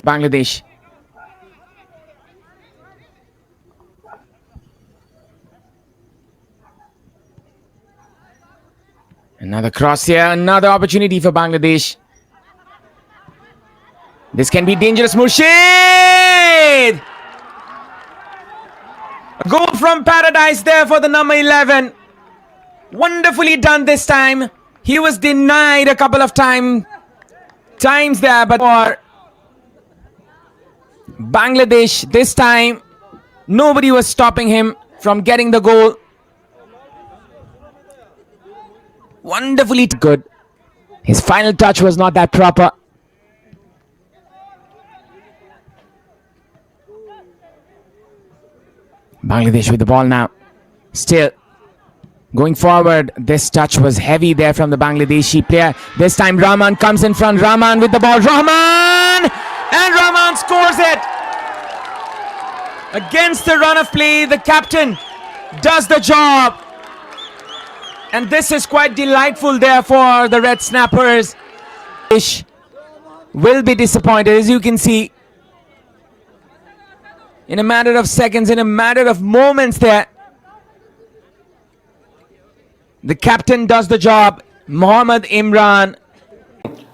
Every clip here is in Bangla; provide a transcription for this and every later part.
Bangladesh. Another cross here, another opportunity for Bangladesh. This can be dangerous. Murshid! A goal from paradise there for the number 11. Wonderfully done this time. He was denied a couple of time, times there, but for Bangladesh this time, nobody was stopping him from getting the goal. Wonderfully good. His final touch was not that proper. Bangladesh with the ball now. Still going forward. This touch was heavy there from the Bangladeshi player. This time Rahman comes in front. Rahman with the ball. Rahman! And Rahman scores it! Against the run of play, the captain does the job. And this is quite delightful there for the Red Snappers. Ish will be disappointed, as you can see. In a matter of seconds, in a matter of moments there. The captain does the job. Mohammad Imran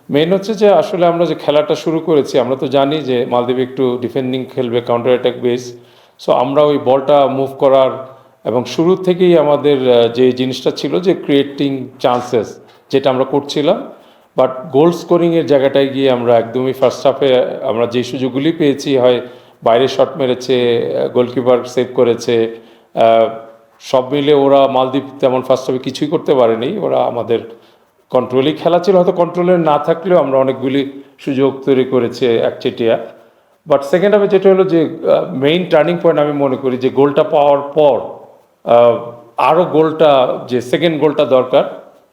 main হচ্ছে যে আসলে আমরা যে খেলাটা শুরু করেছি, আমরা তো জানি যে মালদ্বীপ একটু ডিফেন্ডিং খেলবে কাউন্টার অ্যাটাক বেস সো আমরা ওই বলটা মুভ করার এবং শুরু থেকেই আমাদের যে জিনিসটা ছিল যে ক্রিয়েটিং চান্সেস যেটা আমরা করছিলাম। বাট গোল স্কোরিংয়ের জায়গাটায় গিয়ে আমরা একদমই ফার্স্ট হাফে আমরা যে সুযোগগুলি পেয়েছি, হয় বাইরে শট মেরেছে গোলকিপার সেভ করেছে সব মিলে ওরা মালদ্বীপ তেমন ফার্স্ট হাফে কিছুই করতে পারেনি। ওরা আমাদের কন্ট্রোলই খেলা ছিল, হয়তো কন্ট্রোলে না থাকলেও আমরা অনেকগুলি সুযোগ তৈরি করেছে একচেটিয়া বাট সেকেন্ড হাফে যেটা হলো যে মেইন টার্নিং পয়েন্ট আমি মনে করি যে, গোলটা পাওয়ার পর আরও গোলটা, যে সেকেন্ড গোলটা দরকার,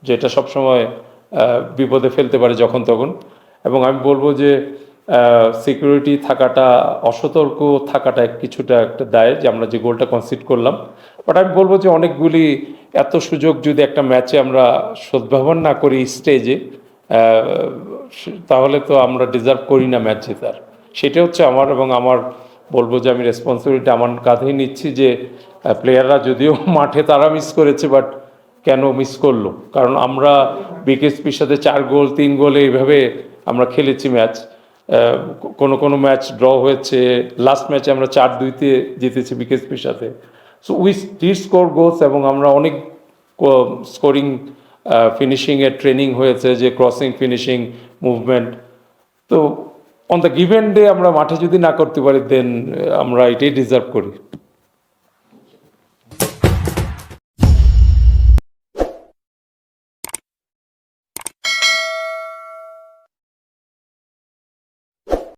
যেটা সবসময় বিপদে ফেলতে পারে যখন তখন। এবং আমি বলব যে সিকিউরিটি থাকাটা, অসতর্ক থাকাটা কিছুটা একটা দায়, যে আমরা যে গোলটা কনসিড করলাম। বাট আমি বলব যে, অনেকগুলি এত সুযোগ যদি একটা ম্যাচে আমরা সদ্ভাবন না করি স্টেজে তাহলে তো আমরা ডিজার্ভ করি না ম্যাচ জেতার। সেটা হচ্ছে আমার এবং আমার বলব যে আমি রেসপন্সিবিলিটি আমার কাঁধেই নিচ্ছি যে প্লেয়াররা যদিও মাঠে তারা মিস করেছে বাট কেন মিস করল? কারণ আমরা বিকেএসপির সাথে চার গোল, তিন গোলে এইভাবে আমরা খেলেছি ম্যাচ। কোনো কোনো ম্যাচ ড্র হয়েছে। লাস্ট ম্যাচে আমরা চার দুইতে জিতেছি বিকেএসপির সাথে। So we did score goals এবং আমরা অনেক স্কোরিং ফিনিশিংয়ের ট্রেনিং হয়েছে যে ক্রসিং ফিনিশিং মুভমেন্ট তো অন দ্য গিভেন ডে আমরা মাঠে যদি না করতে পারি দেন আমরা এটাই ডিজার্ভ করি।